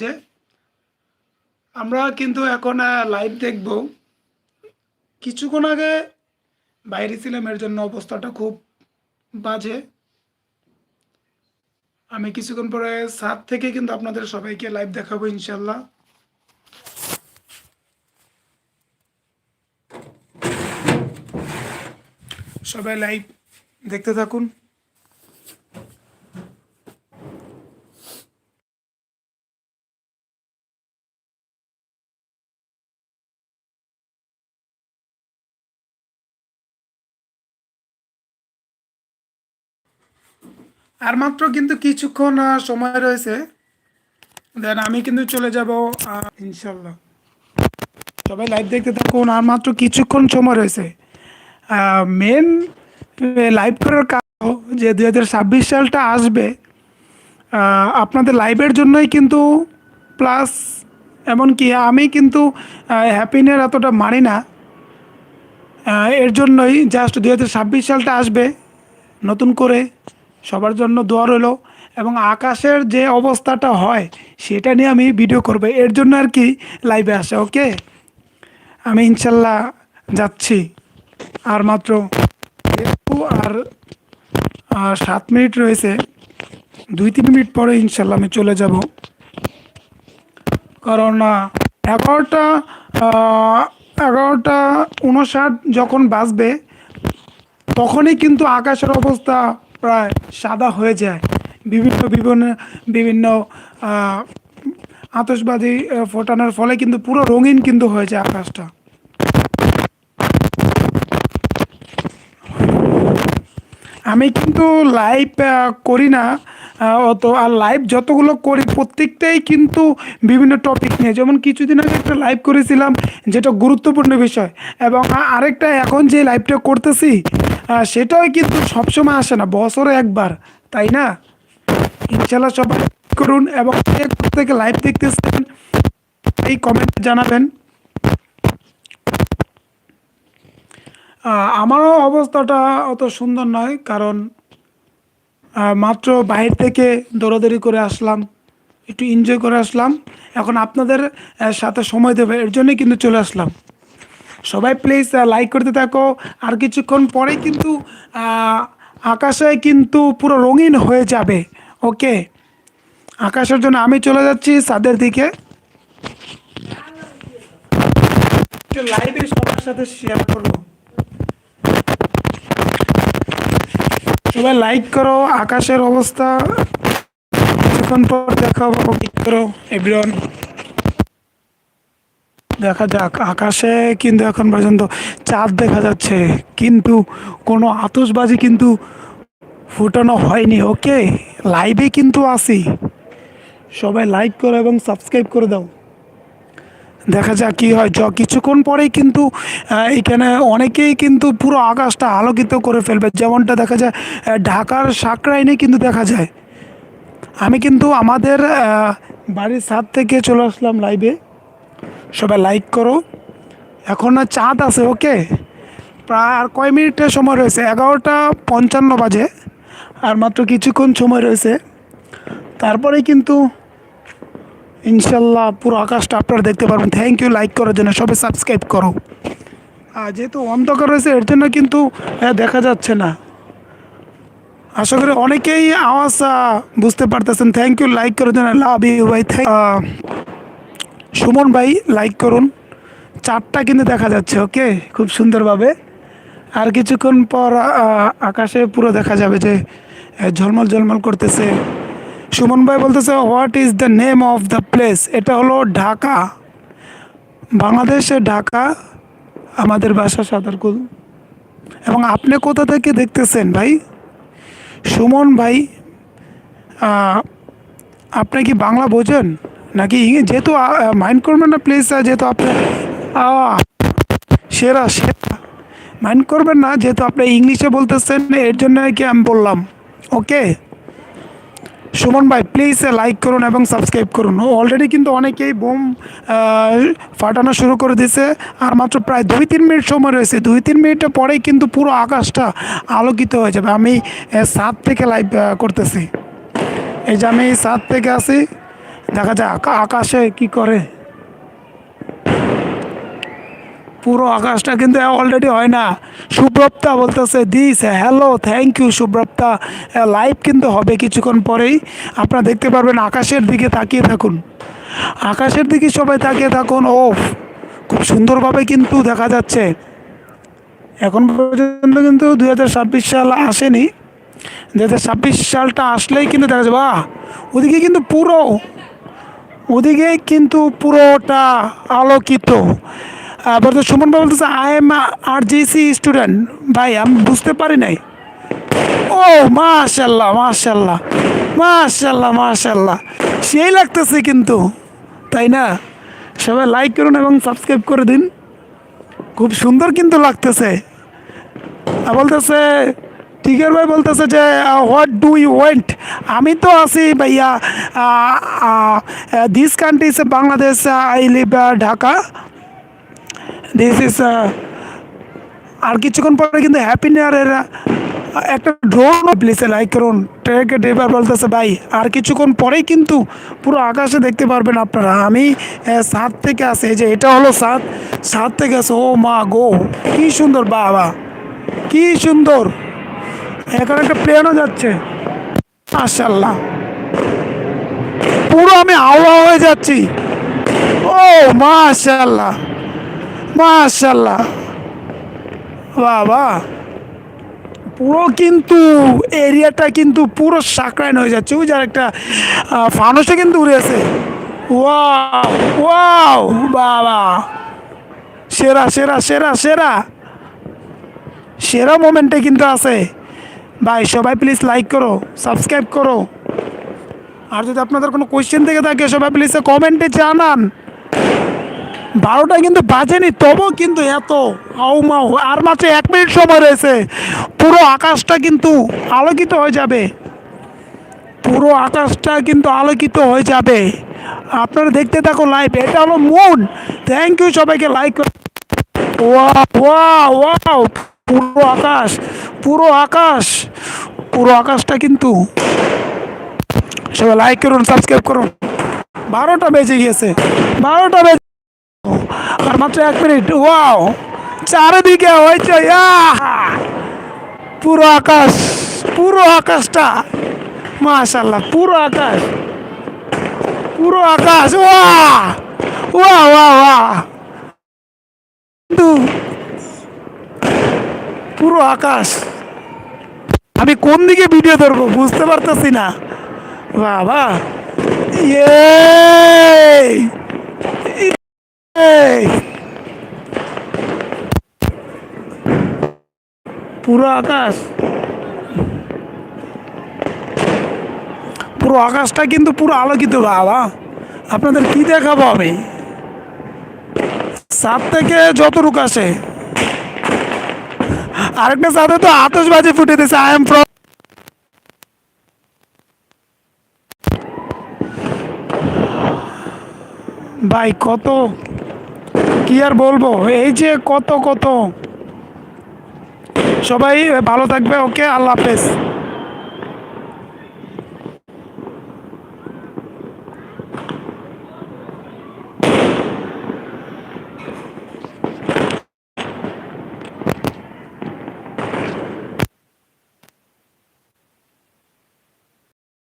যে আমরা কিন্তু এখন লাইভ দেখব। কিছুক্ষণ আগে বাইরে ছিলাম, এর জন্য অবস্থাটা খুব বাজে। আমি কিছুক্ষণ পরে সাত থেকে কিন্তু আপনাদের সবাইকে লাইভ দেখাবো ইনশাল্লাহ সবাই লাইভ দেখতে থাকুন। আর মাত্র কিন্তু কিছুক্ষণ সময় রয়েছে। দেন আমি কিন্তু চলে যাব ইনশাল্লাহ সবাই লাইভ দেখতে থাকুন, আর মাত্র কিছুক্ষণ সময় রয়েছে। মেন লাইভ করার কারণ যে দু হাজার ছাব্বিশ সালটা আসবে। আপনাদের লাইভের জন্যই কিন্তু প্লাস এমনকি আমি কিন্তু হ্যাপিনের এতটা মানি না। এর জন্যই জাস্ট দু হাজার ছাব্বিশ সালটা আসবে, নতুন করে। সবার জন্য দোয়া রইল এবং আকাশের যে অবস্থাটা হয়, সেটা নিয়ে আমি ভিডিও করব। এর জন্য আর কি লাইভে আসে ওকে আমি ইনশাল্লাহ যাচ্ছি। আর মাত্র আর সাত মিনিট রয়েছে। দুই তিন মিনিট পরে ইনশাল্লাহ আমি চলে যাব। কারণ এগারোটা এগারোটা উনষাট যখন বাজবে, তখনই কিন্তু আকাশের অবস্থা প্রায় সাদা হয়ে যায়। বিভিন্ন বিভিন্ন বিভিন্ন আহ, ফোটানোর ফলে কিন্তু পুরো রঙিন কিন্তু হয়ে যায় আকাশটা। আমি কিন্তু লাইভ করি না অত আর লাইভ যতগুলো করি প্রত্যেকটাই কিন্তু বিভিন্ন টপিক নিয়ে। যেমন কিছুদিন আগে একটা লাইভ করেছিলাম যেটা গুরুত্বপূর্ণ বিষয়। এবং আরেকটা এখন যে লাইভটা করতেছি সেটাও কিন্তু সবসময় আসে না, বছরে একবার, তাই না? ইনশাল্লাহ সবাই করুন এবং থেকে লাইভ দেখতেছেন, এই কমেন্ট জানাবেন। আমারও অবস্থাটা অত সুন্দর নয়, কারণ মাত্র বাইরে থেকে দৌড়াদৌড়ি করে আসলাম, একটু এনজয় করে আসলাম। এখন আপনাদের সাথে সময় দেবে, এর জন্যই কিন্তু চলে আসলাম। সবাই প্লিজ লাইক করতে থাকো। আর কিছুক্ষণ পরে কিন্তু আকাশে কিন্তু পুরো রঙিন হয়ে যাবে ওকে আকাশের জন্য আমি চলে যাচ্ছি ছাদের দিকে। লাইভে সবার সাথে শেয়ার সবাই লাইক করো, আকাশের অবস্থা। কিছুক্ষণ পর দেখাবো করো এভরিওয়ান দেখা যাক, আকাশে কিন্তু এখন পর্যন্ত চাঁদ দেখা যাচ্ছে, কিন্তু কোনো আতসবাজি কিন্তু ফুটানো হয়নি, ওকে? লাইভে কিন্তু আসি সবাই লাইক করো এবং সাবস্ক্রাইব করে দাও। দেখা যাক কি হয় কিছুক্ষণ পরেই কিন্তু এখানে অনেকেই কিন্তু পুরো আকাশটা আলোকিত করে ফেলবে। যেমনটা দেখা যায় ঢাকার সাকরাইনে কিন্তু দেখা যায়। আমি কিন্তু আমাদের বাড়ির ছাদ থেকে চলে আসলাম লাইভে সবাই লাইক করো। এখন না চাঁদ আছে ওকে প্রায় আর কয় মিনিটের সময় রয়েছে? এগারোটা পঞ্চান্ন বাজে, আর মাত্র কিছুক্ষণ সময় রয়েছে। তারপরে কিন্তু ইনশাল্লাহ পুরো আকাশটা আপনারা দেখতে পারবেন। থ্যাংক ইউ লাইক করার জন্য। সবাই সাবস্ক্রাইব করো। আর যেহেতু অন্ধকার রয়েছে, এর জন্য কিন্তু দেখা যাচ্ছে না। আশা করি অনেকেই আওয়াজ বুঝতে পারতেছেন। থ্যাংক ইউ লাইক করার জন্য। লাভ ইউ ভাই থ্যাংক সুমন ভাই লাইক করুন। চারটা কিন্তু দেখা যাচ্ছে ওকে খুব সুন্দরভাবে। আর কিছুক্ষণ পর আকাশে পুরো দেখা যাবে যে ঝলমল ঝলমল করতেছে। সুমন ভাই বলতেছে what is the name of the place এটা হলো ঢাকা। বাংলাদেশে ঢাকা, আমাদের বাসা সাঁতারকুল এবং আপনি কোথা থেকে দেখতেছেন ভাই? সুমন ভাই আপনি কি বাংলা বোঝেন? নাকি যেহেতু মাইন্ড করবেন না প্লিজ যেহেতু আপনি সেরা সেরা। মাইন্ড করবেন না, যেহেতু আপনি ইংলিশে বলতেছেন, এর জন্য কি আমি বললাম? ওকে সুমন ভাই প্লিজ লাইক করুন এবং সাবস্ক্রাইব করুন। অলরেডি কিন্তু অনেকেই বোম ফাটানো শুরু করে দিয়েছে, আর মাত্র প্রায় দুই তিন মিনিট সময় রয়েছে। দুই তিন মিনিটের পরেই কিন্তু পুরো আকাশটা আলোকিত হয়ে যাবে। আমি সাত থেকে লাইভ করতেছি। এই যে আমি সাত থেকে আসি দেখা যায় আকা- আকাশে কি করে। পুরো আকাশটা কিন্তু অলরেডি হয় না। সুব্রপ্তা বলতেছে, দিস, হ্যালো থ্যাংক ইউ সুব্রপ্তা। লাইভ কিন্তু হবে কিছুক্ষণ পরেই। আপনারা দেখতে পারবেন, আকাশের দিকে তাকিয়ে থাকুন। আকাশের দিকে সবাই তাকিয়ে থাকুন। ও খুব সুন্দরভাবে কিন্তু দেখা যাচ্ছে। এখন পর্যন্ত কিন্তু দু হাজার ছাব্বিশ সাল আসেনি। দু হাজার ছাব্বিশ সালটা আসলেই কিন্তু দেখা যাবে বাহ! ওদিকে কিন্তু পুরো ওদিকে কিন্তু পুরোটা আলোকিত। আবার তো সুমন বাবু বলতেছে I am R GC student ভাই, আমি বুঝতে পারি নাই। ও, মাশাল্লাহ মাশাল্লাহ মাশাল্লাহ মাশাল্লাহ। সেই লাগতেছে কিন্তু, তাই না? সবাই লাইক করুন এবং সাবস্ক্রাইব করে দিন। খুব সুন্দর কিন্তু লাগতেছে। বলতেছে টিগার ভাই বলতেছে যে হোয়াট ডু ইউ ওয়েন্ট আমি তো আছি ভাইয়া this country is Bangladesh I live Dhaka. This is আর কিছুক্ষণ পরে কিন্তু হ্যাপি নিউ ইয়ারের একটা ড্রোন প্লিজে লাইক করুন ট্রেক ড্রাইভার বলতেছে, ভাই, আর কিছুক্ষণ পরেই কিন্তু পুরো আকাশে দেখতে পারবেন আপনারা। আমি সাত থেকে আসি যে এটা হলো সাত সাত থেকে আসে ও মা গো, কি সুন্দর বাবা, কি সুন্দর। এখন একটা প্লেনও যাচ্ছে। মাশাল্লাহ পুরো আমি হাওয়া হয়ে যাচ্ছি। ও মাশাল্লাহ মাশাল্লাহ বাবা। পুরো কিন্তু এরিয়াটা কিন্তু পুরো সাকরাইন হয়ে যাচ্ছে। ওই যার একটা আহ, ফানুসও কিন্তু উড়েছে ওয়াও ওয়াও বাবা। সেরা সেরা সেরা সেরা। সেরা মোমেন্টে কিন্তু আছে। ভাই, সবাই প্লিজ লাইক করো সাবস্ক্রাইব করো। আর যদি আপনাদের কোনো কোয়েশ্চেন থেকে থাকে, সবাই প্লিজ কমেন্টে জানান। বারোটা কিন্তু বাজেনি, তবুও কিন্তু এত আউ মাউ আর মাত্র এক মিনিট সময় রয়েছে। পুরো আকাশটা কিন্তু আলোকিত হয়ে যাবে। পুরো আকাশটা কিন্তু আলোকিত হয়ে যাবে। আপনারা দেখতে থাকো লাইভ এটা হলো মুন থ্যাংক ইউ সবাইকে লাইক ওয়াও ওয়াও পুরো আকাশ। পুরো আকাশ, পুরো আকাশটা কিন্তু সবাই লাইক করুন সাবস্ক্রাইব করুন বারোটা বেজে গিয়েছে, বারোটা বেজে আর মাত্র এক মিনিট ওয়াও চারিদিকে হয়েছে! পুরো আকাশ, পুরো আকাশটা মাশাল্লাহ পুরো আকাশ পুরো আকাশ ওয়া ওয়া ওয়া ওয়া কিন্তু পুরো আকাশ আমি কোন দিকে ভিডিও ধরবো? বুঝতে পারতেছি না। বাবা। পুরো আকাশ। পুরো আকাশটা কিন্তু পুরো আলোকিত, বাবা। আপনাদের কি দেখাবো আমি? সাত থেকে যতটুকু আসে। আরেকটা সাথে তো আতশবাজি ফুটে দিয়েছে আই এম ফ্রম ভাই, কত? কি আর বলব? এই যে কত কত? সবাই ভালো থাকবে, ওকে? আল্লাহ হাফেজ।